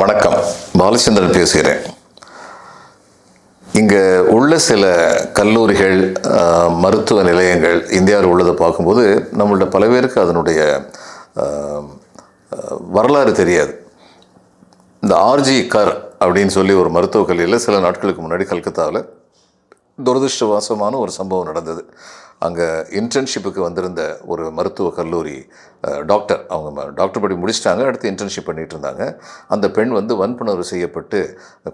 வணக்கம். பாலச்சந்திரன் பேசுகிறேன். இங்கே உள்ள சில கல்லூரிகள் மருத்துவ நிலையங்கள் இந்தியாவில் உள்ளதை பார்க்கும்போது நம்மள்ட பல பேருக்கு அதனுடைய வரலாறு தெரியாது. இந்த ஆர்ஜி கர் அப்படின்னு சொல்லி ஒரு மருத்துவக் கல்லூரியில் சில நாட்களுக்கு முன்னாடி கல்கத்தாவில் துரதிருஷ்டவாசமான ஒரு சம்பவம் நடந்தது. அங்கே இன்டர்ன்ஷிப்புக்கு வந்திருந்த ஒரு மருத்துவ கல்லூரி டாக்டர் அவங்க டாக்டர் படி முடிச்சிட்டாங்க அடுத்து இன்டர்ன்ஷிப் பண்ணிட்டு இருந்தாங்க. அந்த பெண் வந்து வன்புணர்வு செய்யப்பட்டு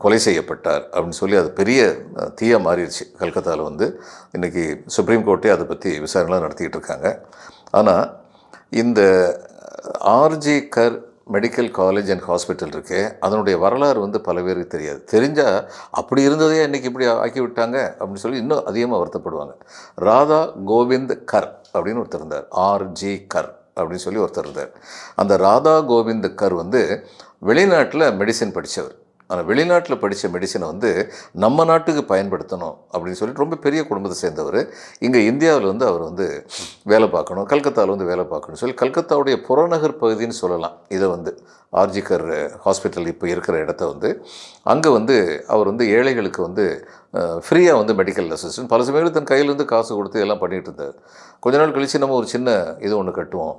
கொலை செய்யப்பட்டார் அப்படின்னு சொல்லி அது பெரிய தீயாக மாறிடுச்சு. கல்கத்தாவில் வந்து இன்றைக்கி சுப்ரீம் கோர்ட்டே அதை பற்றி விசாரணைலாம் நடத்திக்கிட்டு இருக்காங்க. ஆனால் இந்த R G Kar medical college and hospital இருக்குது அதனுடைய வரலாறு வந்து பல பேருக்கு தெரியாது. தெரிஞ்சால் அப்படி இருந்ததே இன்றைக்கி இப்படி ஆக்கி விட்டாங்க அப்படின்னு சொல்லி இன்னும் அதிகமாக வருத்தப்படுவாங்க. ராதா கோவிந்த் கர் அப்படின்னு ஒருத்தர் இருந்தார். ஆர்ஜி கர் அப்படின்னு சொல்லி ஒருத்தர் இருந்தார். அந்த ராதா கோவிந்த் கர் வந்து வெளிநாட்டில் மெடிசின் படித்தவர் ஆனால் வெளிநாட்டில் படித்த மெடிசனை வந்து நம்ம நாட்டுக்கு பயன்படுத்தணும் அப்படின்னு சொல்லிட்டு ரொம்ப பெரிய குடும்பத்தை சேர்ந்தவர். இங்கே இந்தியாவில் வந்து அவர் வந்து வேலை பார்க்கணும் கல்கத்தாவில் வந்து வேலை பார்க்கணும் சொல்லி கல்கத்தாவுடைய புறநகர் பகுதின்னு சொல்லலாம். இதை வந்து ஆர்ஜிகர் ஹாஸ்பிட்டல் இப்போ இருக்கிற இடத்த வந்து. அங்கே வந்து அவர் வந்து ஏழைகளுக்கு வந்து ஃப்ரீயாக வந்து மெடிக்கல் அசிஸ்டன்ட் பல சமயங்கள் தன் கையிலேருந்து காசு கொடுத்து எல்லாம் பண்ணிகிட்டு இருந்தார். கொஞ்ச நாள் கழித்து நம்ம ஒரு சின்ன இது ஒன்று கட்டுவோம்.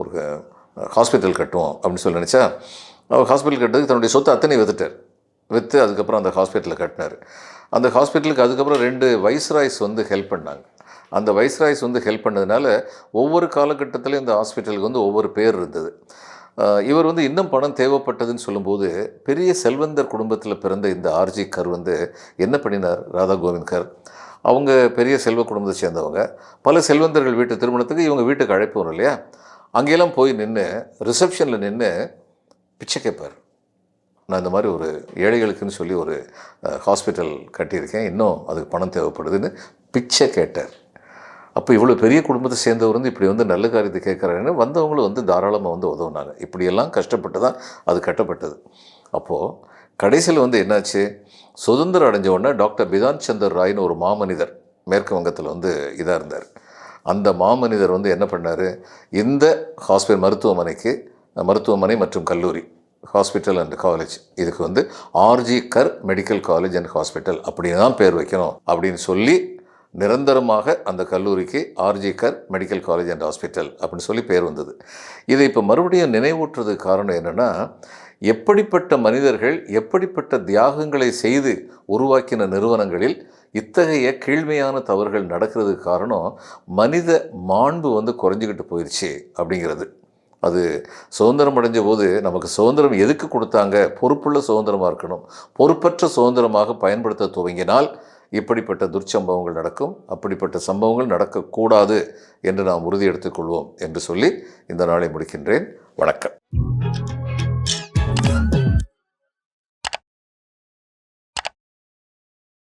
ஒரு ஹாஸ்பிட்டல் கட்டுவோம் அப்படின்னு சொல்லி நினச்சா அவர் ஹாஸ்பிட்டல் கட்டுறதுக்கு தன்னுடைய சொத்து அத்தனை வித்துட்டார். விற்று அதுக்கப்புறம் அந்த ஹாஸ்பிட்டலில் கட்டினார். அந்த ஹாஸ்பிட்டலுக்கு அதுக்கப்புறம் ரெண்டு வைஸ்ராய்ஸ் வந்து ஹெல்ப் பண்ணாங்க. அந்த வைஸ்ராய்ஸ் வந்து ஹெல்ப் பண்ணதுனால ஒவ்வொரு காலகட்டத்திலும் இந்த ஹாஸ்பிட்டலுக்கு வந்து ஒவ்வொரு பேர் இருந்தது. இவர் வந்து இன்னும் பணம் தேவைப்பட்டதுன்னு சொல்லும்போது பெரிய செல்வந்தர் குடும்பத்தில் பிறந்த இந்த ஆர்ஜி கர் வந்து என்ன பண்ணினார்? ராதா கோவிந்த் கர். அவங்க பெரிய செல்வ குடும்பத்தை சேர்ந்தவங்க. பல செல்வந்தர்கள் வீட்டு திருமணத்துக்கு இவங்க வீட்டுக்கு அழைப்பு வரும் இல்லையா? அங்கெல்லாம் போய் நின்று ரிசப்ஷனில் நின்று பிச்சை கேட்பார் நான் இந்த மாதிரி ஒரு ஏழைகளுக்குன்னு சொல்லி ஒரு ஹாஸ்பிட்டல் கட்டியிருக்கேன். இன்னும் அதுக்கு பணம் தேவைப்படுதுன்னு பிச்சை கேட்டார். அப்போ இவ்வளோ பெரிய குடும்பத்தை சேர்ந்தவர் வந்து இப்படி வந்து நல்ல காரியத்தை கேட்குறாருன்னு வந்தவங்களும் வந்து தாராளமாக வந்து உதவுனாங்க. இப்படியெல்லாம் கஷ்டப்பட்டு தான் அது கட்டப்பட்டது. அப்போது கடைசியில் வந்து என்னாச்சு? சுதந்திரம் அடைஞ்ச உடனே டாக்டர் பிதான் சந்தர் ராய்னு ஒரு மாமனிதர் மேற்கு வங்கத்தில் வந்து இதாக இருந்தார். அந்த மாமனிதர் வந்து என்ன பண்ணார்? இந்த ஹாஸ்பிட்டல் மருத்துவமனைக்கு மருத்துவமனை மற்றும் கல்லூரி ஹாஸ்பிட்டல் அண்ட் காலேஜ். இதுக்கு வந்து R G Kar medical college and hospital அப்படின்னு தான் பேர் வைக்கணும். அப்படின்னு சொல்லி நிரந்தரமாக அந்த கல்லூரிக்கு R G Kar medical college and hospital அப்படின்னு சொல்லி பேர் வந்தது. இதை இப்போ மறுபடியும் நினைவூட்டுறதுக்கு காரணம் என்னென்னா எப்படிப்பட்ட மனிதர்கள் எப்படிப்பட்ட தியாகங்களை செய்து உருவாக்கின நிறுவனங்களில் இத்தகைய கீழ்மையான தவறுகள் நடக்கிறதுக்கு காரணம் மனித மாண்பு வந்து குறைஞ்சிக்கிட்டு போயிடுச்சு அப்படிங்கிறது. அது சுதந்திரம் அடைஞ்ச போது நமக்கு சுதந்திரம் எதுக்கு கொடுத்தாங்க? பொறுப்புள்ள சுதந்திரமாக இருக்கணும். பொறுப்பற்ற சுதந்திரமாக பயன்படுத்த துவங்கினால் இப்படிப்பட்ட துர்ச்சம்பவங்கள் நடக்கும். அப்படிப்பட்ட சம்பவங்கள் நடக்கக்கூடாது என்று நாம் உறுதி எடுத்துக்கொள்வோம் என்று சொல்லி இந்த நாளை முடிக்கின்றேன். வணக்கம்.